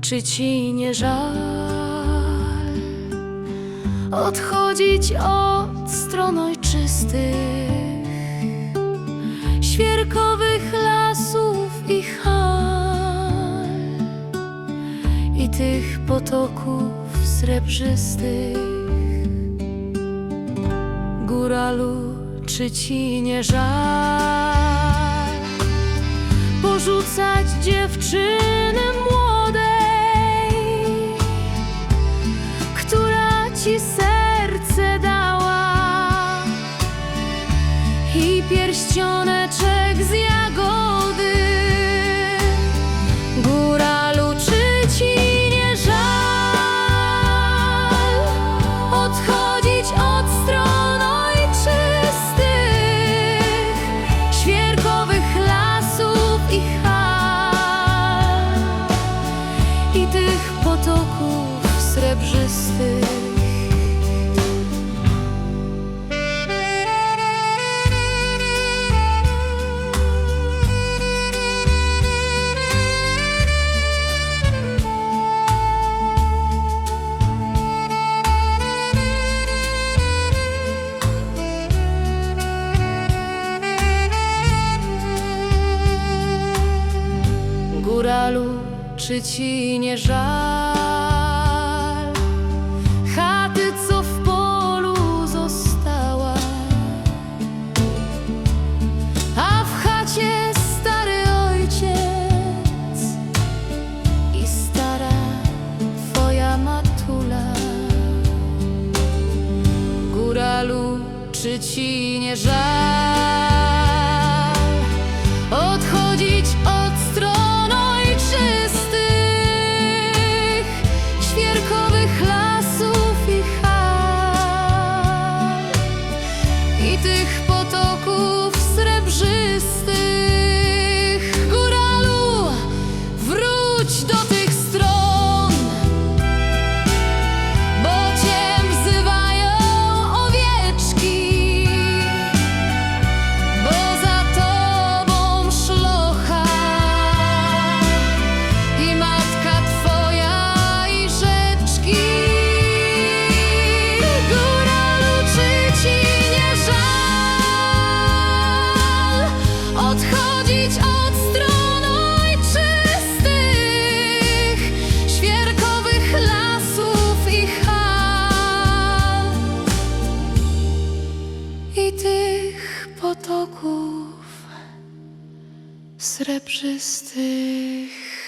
czy ci nie żal odchodzić od stron ojczystych, świerkowych lasów i hal i tych potoków srebrzystych? Góralu, czy ci nie żal ci serce dała. I pierścioneczek z Góralu, czy ci nie żal chaty, co w polu została? A w chacie stary ojciec i stara twoja matula. Góralu, czy ci nie żal tych potoków srebrzystych?